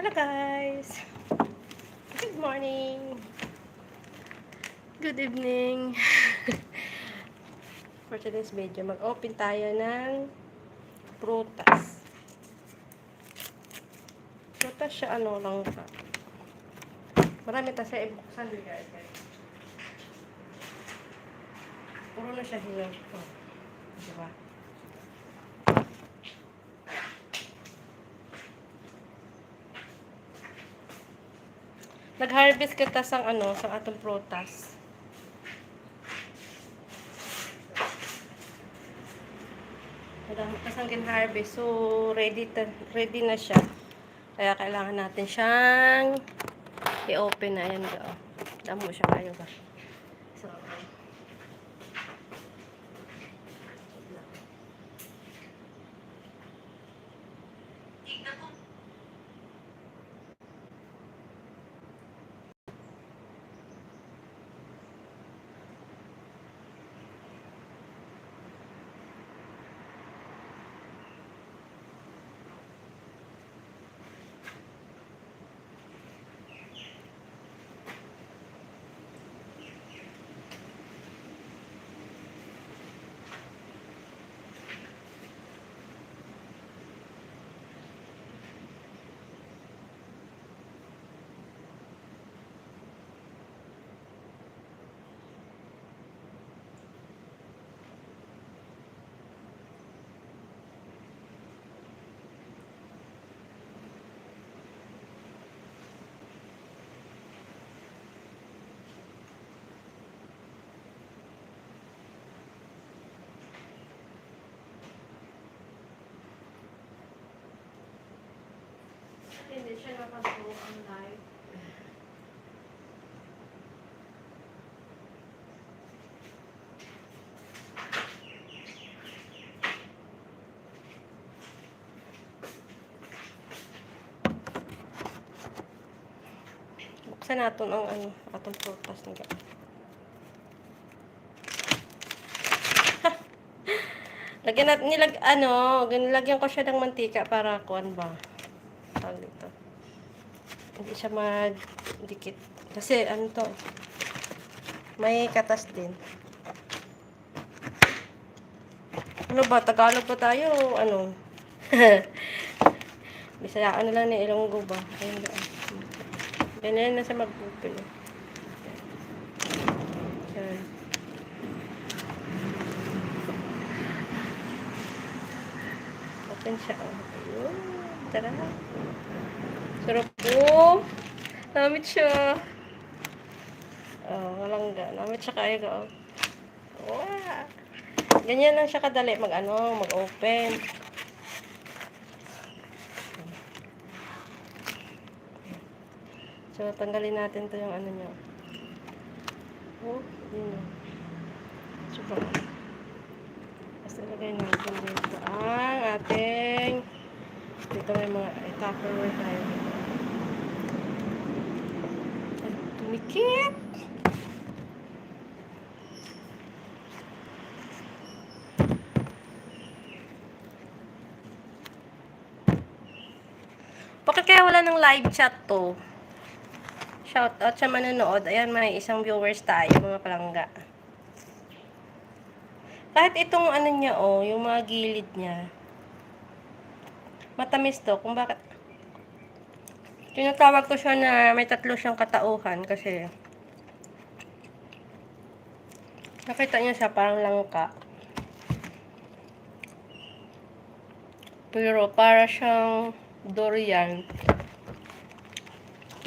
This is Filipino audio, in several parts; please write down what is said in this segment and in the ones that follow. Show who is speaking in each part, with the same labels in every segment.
Speaker 1: Hello guys! Good morning! Good evening! For today's video, mag-open tayo ng prutas. Prutas siya ano lang ka. Marami tayo sa ibuksan guys. Puro na siya hilaw. Oh, diba? Nag-harvest kita sang ano, sang atong prutas. Madami kasang gin-harvest. So, ready, ta- ready na siya. Kaya kailangan natin siyang i-open na. Ayan ga. Damo siya kayo ba. So, hindi siya nakasuo ang live. Buksan natin ang ano, atong prutas nga. Lagyan natin, nilag, ano, nilagyan ko siya ng mantika para kuan ba. Hindi siya magdikit. Kasi, ano to, may katas din. Ano ba, Tagalog pa tayo, ano? Bisayaan na lang ni Ilonggo ba? Ayun ba? Ganyan na siya mag-open. eh. Yan. Open siya. Ayun. Tara. Sarap po. Namit siya. Oh, walang ga. Namit siya kayo ga. Wow. Ganyan lang siya kadali mag ano, mag-open. So, tanggalin natin to yung ano niya. Oh, yun. oh. Suba. Tapos ilagay natin dito ang ating dito may mga tupperware tayo dito. Ay, tumikit! Bakit kaya wala ng live chat to? Shout out sa manonood. Ayan, may isang viewers tayo, mga palangga. Kahit itong ano niya, oh, yung mga gilid niya. Matamis to, kung bakit. Tinatawag ko siya na may tatlo siyang katauhan kasi nakita niyo siya parang langka. Pero para siyang durian.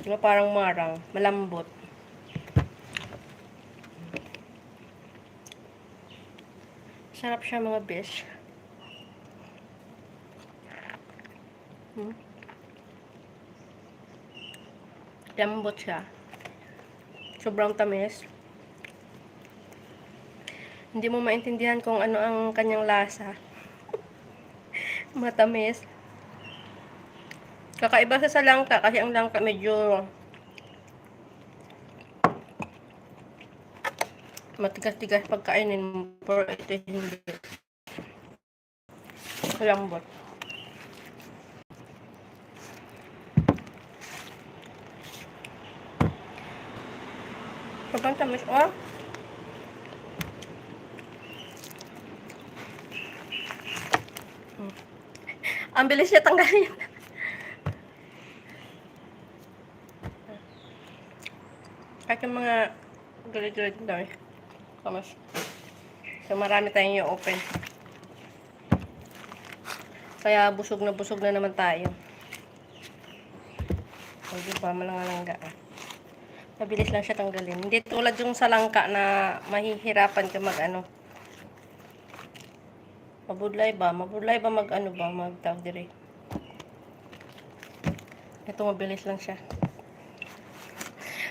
Speaker 1: Na parang marang, malambot. Sarap siya mga besh. Hmm. Lambot siya. Sobrang tamis. Hindi mo maintindihan kung ano ang kanyang lasa. Matamis. Kakaiba sa langka kasi ang langka medyo matigas-tigas pagkainin mo pero ito hindi. Lambot. Sobrang tamis. Oh. Hmm. Ang bilis niya tanggalin. Kahit yung mga gulid-gulid na eh. Kamas. So marami tayong yung open. Kaya busog na busog na naman tayo. O diba, malangalangga. Mabilis lang siya tanggalin. Hindi tulad yung sa langka na mahihirapan ka mag ano. Mabudlay ba? Mabudlay ba mag ano ba? Mag tawag dire. Ito mabilis lang siya.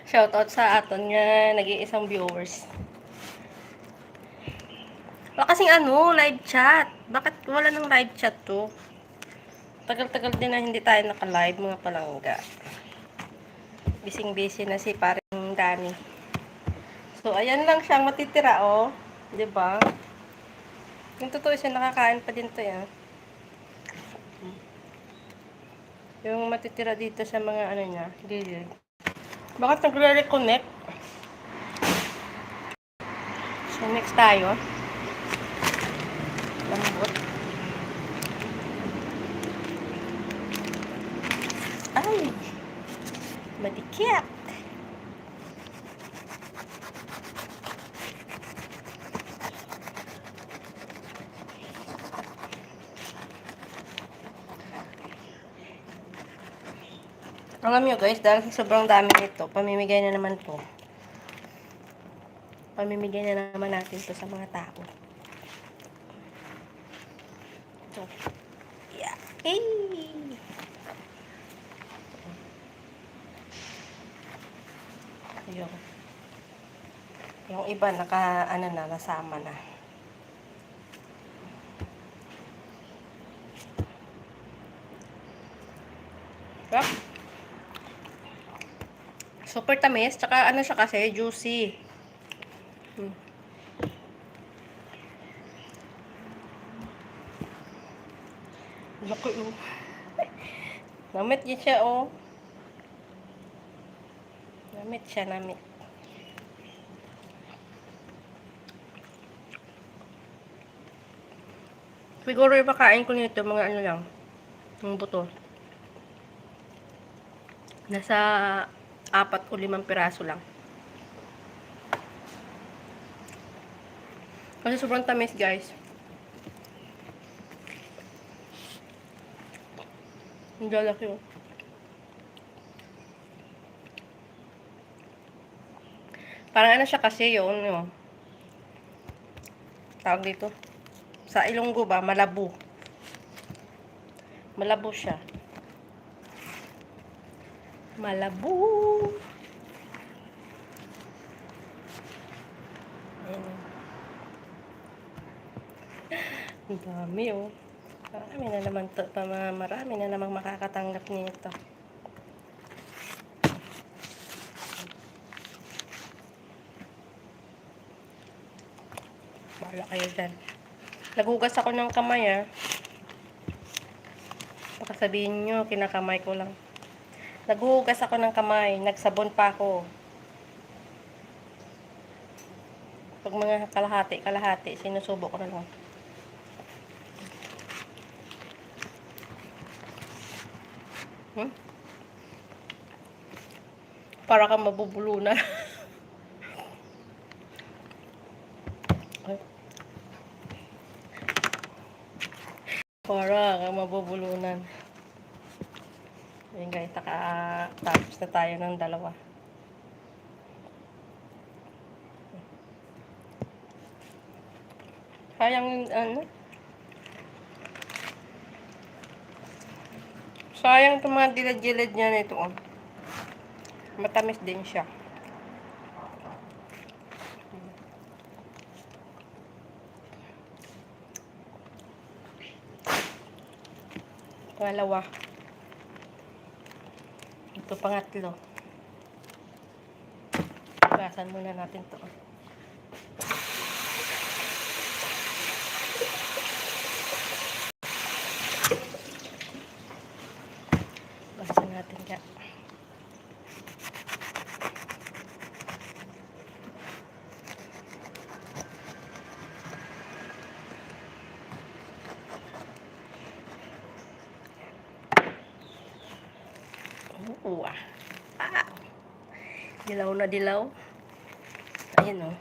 Speaker 1: Shoutout sa aton nga nag-iisang viewers. Wala kasing ano, live chat. Bakit wala ng live chat to? Tagal-tagal din na hindi tayo naka-live mga palangga. Bising-busy na si paring Dani. So, ayan lang siyang matitira, oh. ba? Yung totoo siya, nakakain pa din to, yan. Yung matitira dito sa mga ano niya, gilid. Bakit nagre-reconnect? So, next tayo. Lambot. Ay! Madikit! Alam nyo guys, dahil sobrang dami nito, pamimigay na naman to. Pamimigay na naman natin to sa mga tao. Ito. Yeah. Hey! Ayun. Yung iba, naka, ano na, nasama na. Super tamis, tsaka ano siya kasi, juicy. Hmm. Laki oh. Namit yun siya oh. Namit siya, namit. Siguro yung pakain ko nito, mga ano lang, yung buto. Nasa apat o limang piraso lang. Kasi sobrang tamis, guys. Ang lalaki, oh. Parang ano siya kasi yun, yun. Tawag dito. Sa Ilonggo ba, malabo. Malabo siya. Malabo. Ayan. Ang dami oh. Marami na naman to, marami na namang makakatanggap nito. Bahala kayo dyan. Nagugas ako ng kamay ah. Baka sabihin nyo, kinakamay ko lang. Naghuhugas ako ng kamay. Nagsabon pa ako. Pag mga kalahati-kalahati, sinusubo ko na lang. Hmm? Para kang mabubulunan. Para kang mabubulunan. Ayun guys, taka-tapos na tayo ng dalawa. Sayang ano. Sayang itong mga dilad-dilad niya nito. Oh. Matamis din siya. Pangalawa. Ito pangatlo. Gasan muna natin to. Gasan natin ka. Oo ah. Ah. Dilaw na dilaw. Ayan oh.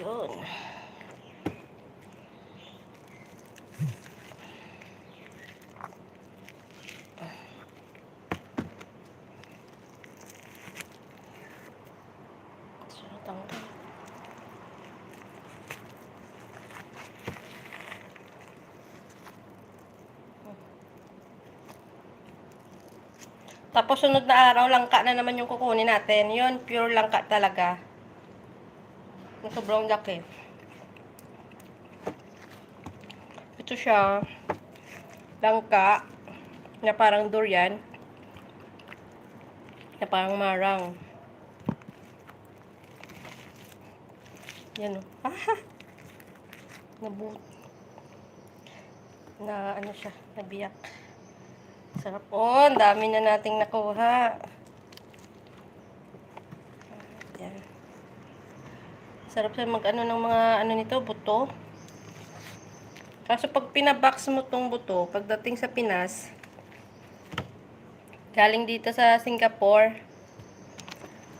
Speaker 1: Yun. Suratang to. Tapos sunod na araw, langka na naman yung kukunin natin. Yun, pure langka talaga. Sobrang laki. Ito siya. Langka. Na parang durian. Na parang marang. Yan o. Ah! Nabut. Na ano siya, nabiyak. Sarap po. Ang dami na nating nakuha. Yan. Sarap sa mag ano ng mga ano nito, buto. Kaso pag pinabox mo tong buto, pagdating sa Pinas, galing dito sa Singapore,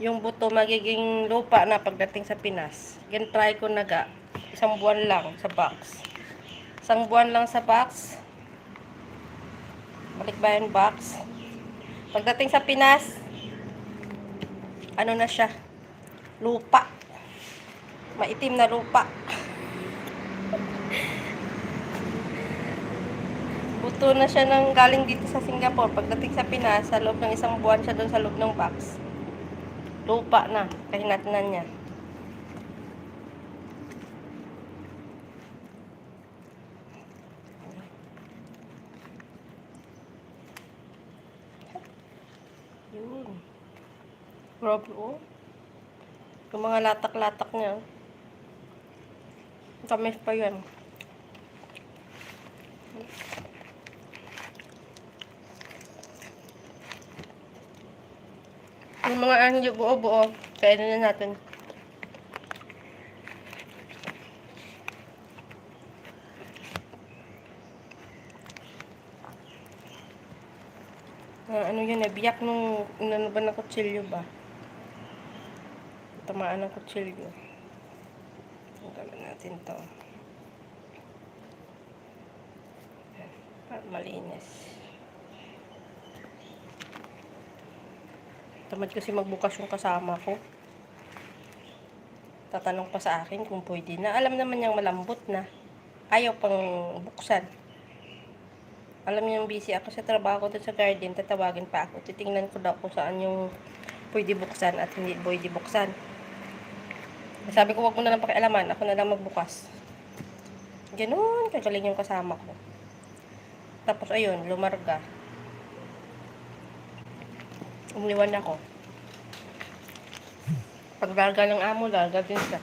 Speaker 1: yung buto magiging lupa na pagdating sa Pinas. Gan try ko na ga. Isang buwan lang sa box. Isang buwan lang sa box. Balikbayan box. Pagdating sa Pinas, ano na siya? Lupa. Maitim na lupa. Buto na siya ng galing dito sa Singapore. Pagdating sa Pinas, sa loob ng isang buwan siya doon sa loob ng box. Lupa na. Kahinatnan niya. Yun. Grabe oh. Yung mga latak-latak niya. Tamis pa yan. Yung mga hindi buo-buo, kainin na natin. Ah, ano yun, nabiyak nung ano ba ng kutsilyo ba? Tamaan ng kutsilyo. Tanggalan natin to. Para malinis. Tamad kasi magbukas yung kasama ko. Tatanong pa sa akin kung pwede na. Alam naman niyang malambot na. Ayaw pang buksan. Alam niyo yung busy ako sa trabaho ko sa garden, tatawagin pa ako. Titingnan ko daw kung saan yung pwede buksan at hindi pwede buksan. Sabi ko, wag mo na lang pakialaman. Ako na lang magbukas. Ganun, kagaling yung kasama ko. Tapos, ayun, lumarga. Umiwan ako. Pag larga ng amo, larga din siya.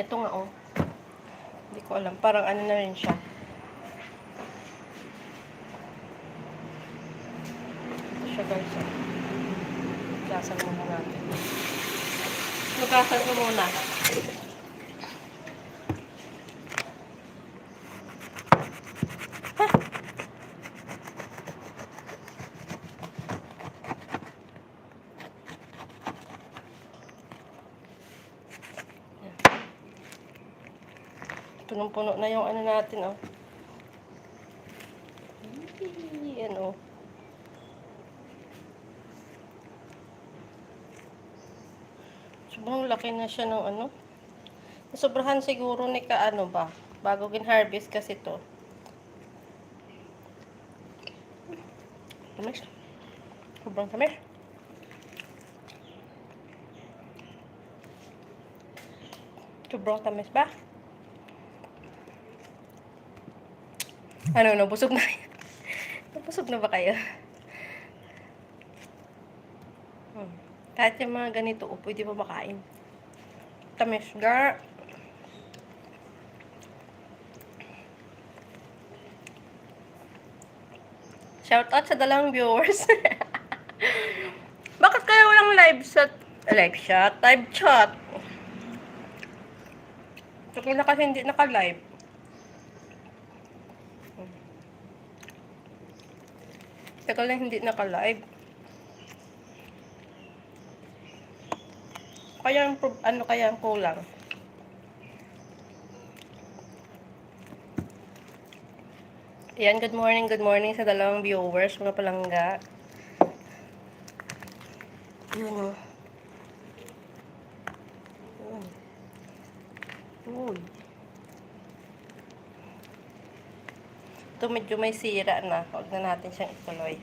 Speaker 1: Ito nga, oh. Hindi ko alam. Parang ano na rin siya. Ito siya, guys. oh. Gasan muna natin. Magasan ko muna. Punong-puno na yung ano natin, oh. Yan, oh. Sobrang laki na siya ng ano. Sobrahan siguro ni ka ano ba. Bago gin-harvest kasi to. Tamis. Sobrang tamis. Sobrang tamis ba? Ano, nabusog na nabusog na ba kayo? Hmm. Kahit yung mga ganito, oh, pwede pa makain. Tamis, gar. Shout out sa dalang viewers. Bakit kaya walang live chat? Live chat? Live chat? Tagal na kasi hindi naka-live. Tagal na hindi naka-live. Kaya ang ano kaya ang kulang? Yan, good morning, good morning sa dalawang viewers, mga palangga. Yun o. Yun. Uy. Ito medyo may sira na. Huwag na natin siyang ituloy.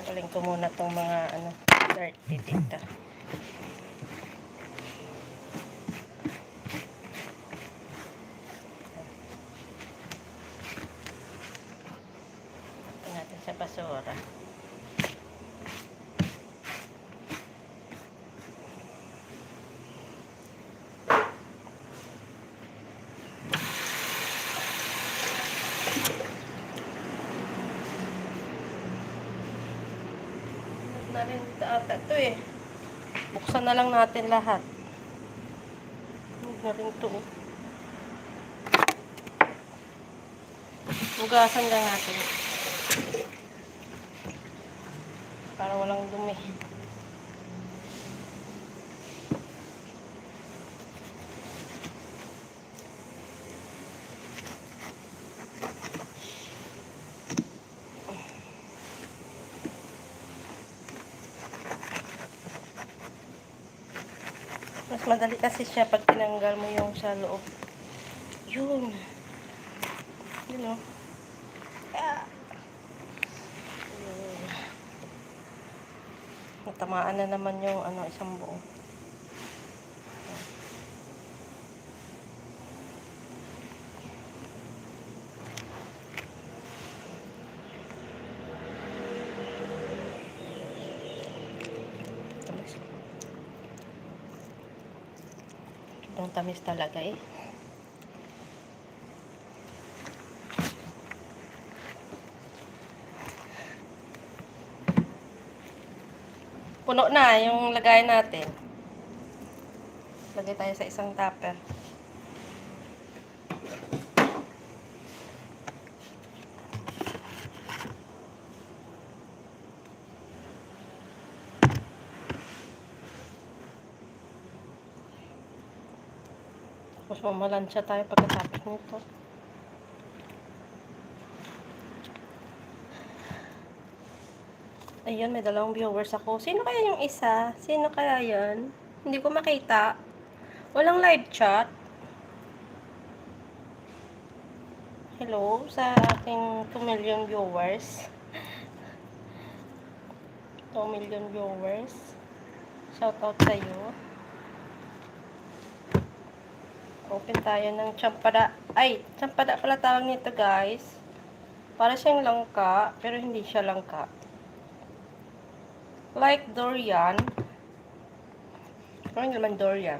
Speaker 1: Nagaling ko muna itong mga ano, dirty dito. Ito natin sa basura. Na rin ata ito eh. Buksan na lang natin lahat. Huwag na rin ito. oh. Hugasan lang natin. Para walang dumi. Mas madali kasi siya pag tinanggal mo yung sa loob. Yun. Yun o. Ah. Yun. Natamaan na naman yung ano, isang buo. Tamis. Ang tamis talaga eh. Puno na yung lagay natin. Lagay tayo sa isang tupper. Tapos mamalansya tayo pagkatapos nito. Ayun, may dalawang viewers ako. Sino kaya yung isa? Sino kaya yan? Hindi ko makita. Walang live chat. Hello sa aking 2 million viewers. 2 million viewers. Shout out sa iyo. Open tayo ng champada. Ay, champada pala tawag nito guys. Para siyang langka, pero hindi siya langka. Like durian. Ano naman durian?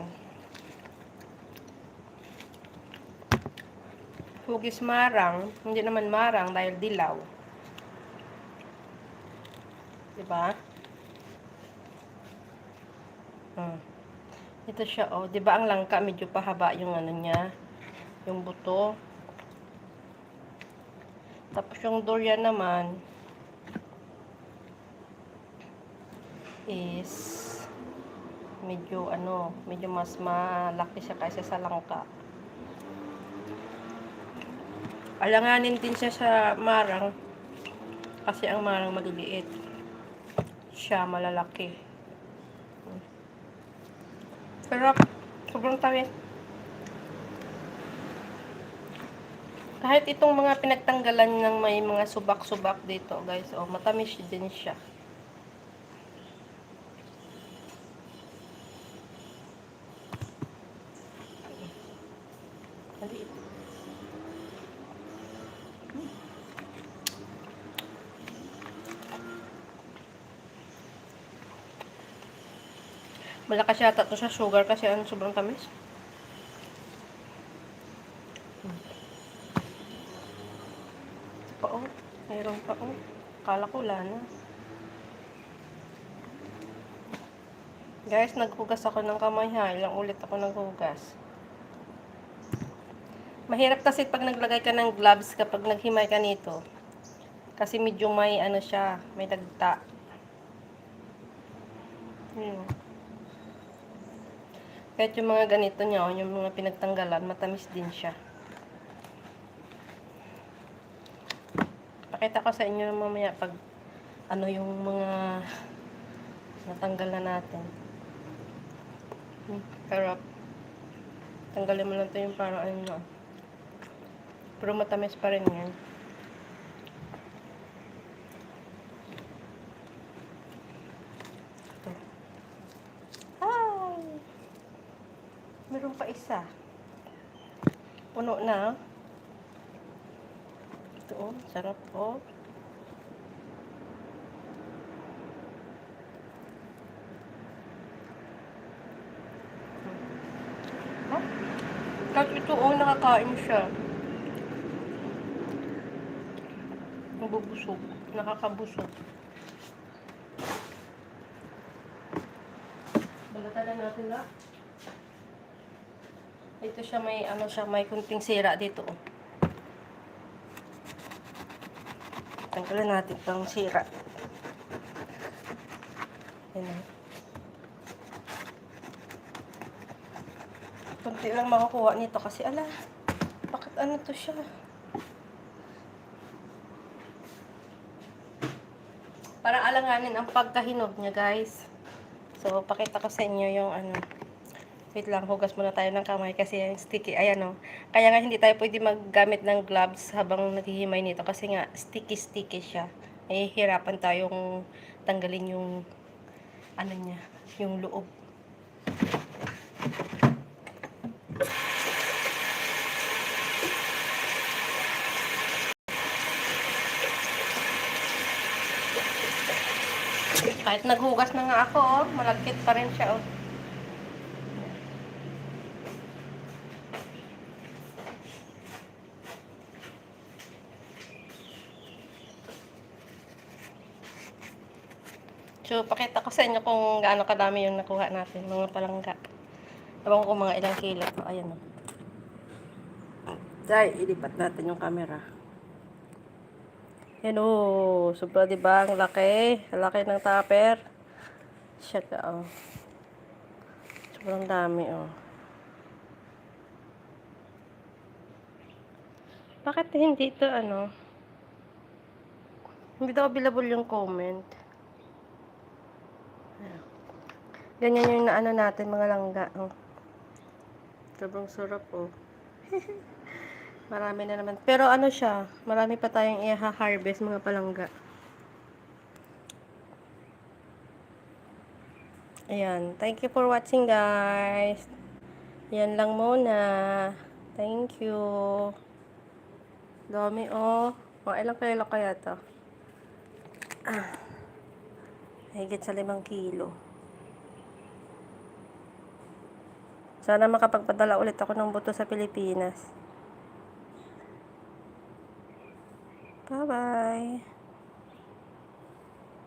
Speaker 1: Hugis marang. Hindi naman marang dahil dilaw. Diba? Hmm. Ito siya, oh. Diba ang langka, medyo pahaba yung ano niya. Yung buto. Tapos yung durian naman, is medyo ano, medyo mas malaki siya kaysa sa langka. Alanganin din siya sa marang kasi ang marang maliliit. Siya malalaki. Pero sobrang tawid. Kahit itong mga pinagtanggalan ng may mga subak-subak dito, guys, oh, matamis din siya. Malakas yata to sa sugar kasi ano sobrang tamis. Meron pa oh. Kala ko wala na. Guys, naghugas ako ng kamay ha. Ilang ulit ako naghugas. Mahirap kasi pag naglagay ka ng gloves kapag naghimay ka nito. Kasi medyo may ano siya, may dagta. Yun. Kahit yung mga ganito niya, oh, yung mga pinagtanggalan, matamis din siya. Pakita ko sa inyo mamaya pag ano yung mga natanggal na natin. Hmm, harap. Tanggalin mo lang to yung parang ano. Pero matamis pa rin yan. Meron pa isa. Puno na. Ito oh, sarap oh. Hmm. Kahit ito oh, nakakain siya. Nabubusog. Nakakabusog. Balatan na natin na. Ito siya may ano siya, may kunting sira dito. oh. Tanggalan natin itong sira. Yan oh. Kunti lang makukuha nito kasi ala, bakit ano to siya? Para alanganin ang pagkahinog niya, guys. So, pakita ko sa inyo yung ano. Wait lang, hugas muna tayo ng kamay kasi yung sticky. Ayan o. Kaya nga hindi tayo pwede maggamit ng gloves habang naghihimay nito kasi nga sticky-sticky siya. Nahihirapan tayong tanggalin yung ano niya, yung loob. Kahit naghugas na nga ako, oh, malagkit pa rin siya. Oh. So, pakita ko sa inyo kung gaano kadami yung nakuha natin, mga palangga. Ewan ko mga ilang kilo. So, ayan o. Dahil, ilipat natin yung camera. Yan o. Sobra diba? Ang laki. Ang laki ng tupper. Siya ka o. Sobrang dami o. Bakit hindi ito ano? Hindi daw available yung comment. Ganyan yung naano natin, mga langga. Oh. Sobrang sarap, oh. marami na naman. Pero ano siya, marami pa tayong i-harvest, mga palangga. Ayan. Thank you for watching, guys. Yan lang muna. Thank you. Dami, oh. Mga ilang kilo kaya to? Ah. Higit sa limang kilo. Sana makapagpadala ulit ako ng buto sa Pilipinas. Bye-bye.